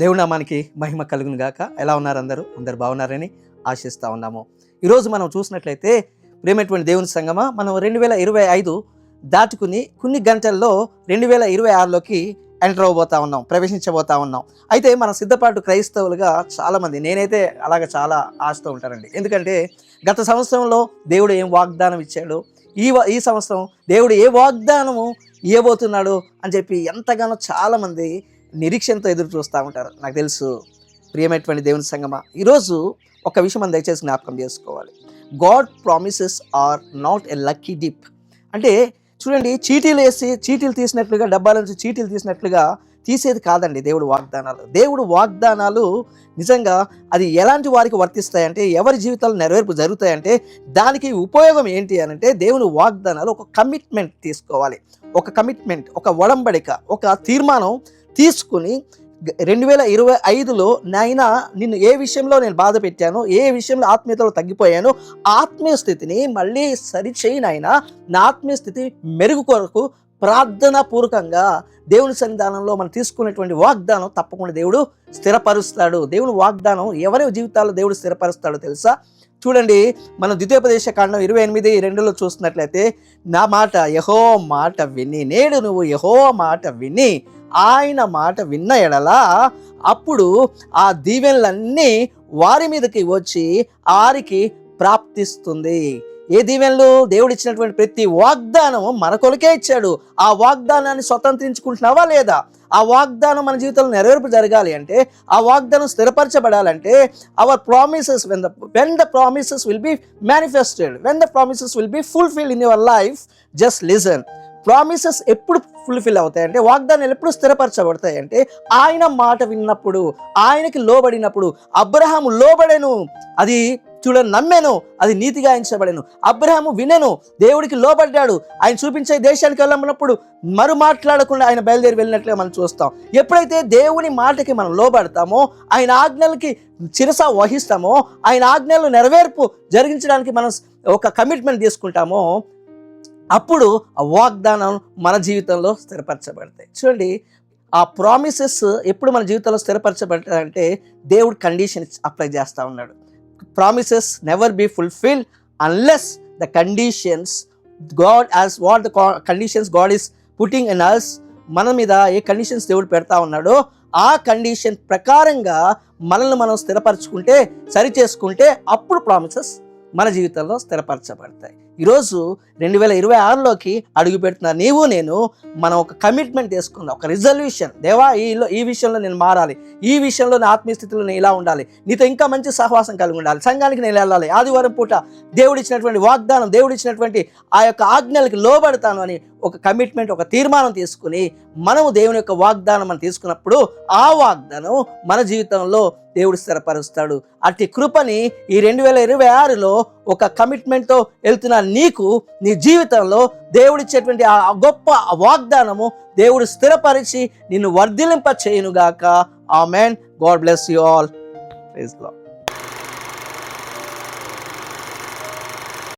దేవుడి నామానికి మహిమ కలుగును గాక ఎలా ఉన్నారు అందరూ? అందరు బాగున్నారని ఆశిస్తూ ఉన్నాము. ఈరోజు మనం చూసినట్లయితే ప్రేమటువంటి దేవుని సంగమా మనం రెండు వేల ఇరవై ఐదు దాటుకుని కొన్ని గంటల్లో రెండు వేల ఇరవై ఆరులోకి ఎంటర్ అవ్వబోతా ఉన్నాం ప్రవేశించబోతా ఉన్నాం. అయితే మన సిద్ధపాటు క్రైస్తవులుగా చాలామంది నేనైతే అలాగ చాలా ఆశతో ఉంటానండి. ఎందుకంటే గత సంవత్సరంలో దేవుడు ఏం వాగ్దానం ఇచ్చాడు? ఈ వ- ఈ సంవత్సరం దేవుడు ఏ వాగ్దానము ఇవ్వబోతున్నాడు అని చెప్పి ఎంతగానో చాలామంది నిరీక్షణతో ఎదురు చూస్తూ ఉంటారు. నాకు తెలుసు ప్రియమైనటువంటి దేవుని సంగమ. ఈరోజు ఒక విషయం మనం దయచేసి జ్ఞాపకం చేసుకోవాలి. God promises are not a lucky dip అంటే చూడండి చీటీలు వేసి చీటీలు తీసినట్లుగా డబ్బాల నుంచి చీటీలు తీసినట్లుగా తీసేది కాదండి దేవుడు వాగ్దానాలు. దేవుడు వాగ్దానాలు నిజంగా అది ఎలాంటి వారికి వర్తిస్తాయంటే ఎవరి జీవితాలు నెరవేర్పు జరుగుతాయంటే దానికి ఉపయోగం ఏంటి అని అంటే దేవుని వాగ్దానాలు ఒక కమిట్మెంట్ తీసుకోవాలి. ఒక కమిట్మెంట్ ఒక ఒడంబడిక ఒక తీర్మానం తీసుకుని రెండు వేల ఇరవై ఐదులో నాయన నిన్ను ఏ విషయంలో నేను బాధ పెట్టాను ఏ విషయంలో ఆత్మీయతలో తగ్గిపోయాను ఆత్మీయ స్థితిని మళ్ళీ సరిచేయి నాయన. నా ఆత్మీయ స్థితి మెరుగు కొరకు ప్రార్థన పూర్వకంగా దేవుని సన్నిధానంలో మనం తీసుకునేటువంటి వాగ్దానం తప్పకుండా దేవుడు స్థిరపరుస్తాడు. దేవుని వాగ్దానం ఎవరి జీవితాల్లో దేవుడు స్థిరపరుస్తాడో తెలుసా? చూడండి మన ద్వితీయోపదేశ కాండం ఇరవై ఎనిమిది రెండులో చూసినట్లయితే నా మాట యహో మాట విని నేడు నువ్వు యహో మాట విని ఆయన మాట విన్న ఎడలా అప్పుడు ఆ దీవెనలన్నీ వారి మీదకి వచ్చి వారికి ప్రాప్తిస్తుంది. ఏ దీవెనలు దేవుడు ఇచ్చినటువంటి ప్రతి వాగ్దానము మన కొలకే ఇచ్చాడు. ఆ వాగ్దానాన్ని స్వతంత్రించుకుంటున్నావా లేదా? ఆ వాగ్దానం మన జీవితంలో నెరవేర్పు జరగాలి అంటే ఆ వాగ్దానం స్థిరపరచబడాలంటే our promises when the when the promises will be manifested when the promises will be fulfil in your life just listen promises ఎప్పుడు ఫుల్ఫిల్ అవుతాయంటే వాగ్దానాలు ఎప్పుడు స్థిరపరచబడతాయంటే ఆయన మాట విన్నప్పుడు ఆయనకి లోబడినప్పుడు అబ్రహాం లోబడెను. అది చూడని నమ్మాను అది నీతిగా ఎంచబడెను. అబ్రహాము వినను దేవుడికి లోబడ్డాడు. ఆయన చూపించే దేశానికి వెళ్ళమన్నప్పుడు మరు మాట్లాడకుండా ఆయన బయలుదేరి వెళ్ళినట్లుగా మనం చూస్తాం. ఎప్పుడైతే దేవుని మాటకి మనం లోబడతామో ఆయన ఆజ్ఞలకి చిరస వహిస్తామో ఆయన ఆజ్ఞలు నెరవేర్పు జరిగించడానికి మనం ఒక కమిట్మెంట్ తీసుకుంటామో అప్పుడు ఆ వాగ్దానం మన జీవితంలో స్థిరపరచబడతాయి. చూడండి ఆ ప్రామిసెస్ ఎప్పుడు మన జీవితంలో స్థిరపరచబడతాయంటే దేవుడు కండిషన్స్ అప్లై చేస్తూ ఉన్నాడు. Promises never be fulfil unless the conditions God as what the conditions God is putting in us మన మీద ఏ కండిషన్స్ దేవుడు పెడతా ఉన్నాడో ఆ కండిషన్ ప్రకారంగా మనల్ని మనం స్థిరపరచుకుంటే సరి చేసుకుంటే అప్పుడు ప్రామిసెస్ మన జీవితంలో స్థిరపరచబడతాయి. ఈరోజు రెండు వేల ఇరవై ఆరులోకి అడుగు పెడుతున్న. నీవు నేను మనం ఒక కమిట్మెంట్ తీసుకుందాం ఒక రిజల్యూషన్ దేవా ఈలో ఈ విషయంలో నేను మారాలి. ఈ విషయంలో నా ఆత్మీయస్థితిలో నేను ఇలా ఉండాలి. నీతో ఇంకా మంచి సహవాసం కలిగి ఉండాలి. సంఘానికి నేను వెళ్ళాలి. ఆదివారం పూట దేవుడు ఇచ్చినటువంటి వాగ్దానం దేవుడు ఇచ్చినటువంటి ఆ యొక్క ఆజ్ఞలకి లోబడతాను అని ఒక కమిట్మెంట్ ఒక తీర్మానం తీసుకుని మనము దేవుని యొక్క వాగ్దానం మనం తీసుకున్నప్పుడు ఆ వాగ్దానం మన జీవితంలో దేవుడు స్థిరపరుస్తాడు. అట్టి కృపని ఈ రెండు వేల ఇరవై ఆరులో ఒక కమిట్మెంట్తో వెళ్తున్న నీకు నీ జీవితంలో దేవుడిచ్చేటువంటి ఆ గొప్ప వాగ్దానము దేవుడు స్థిరపరిచి నిన్ను వర్ధిలింప చేయనుగాక amen God bless you all. Praise Lord.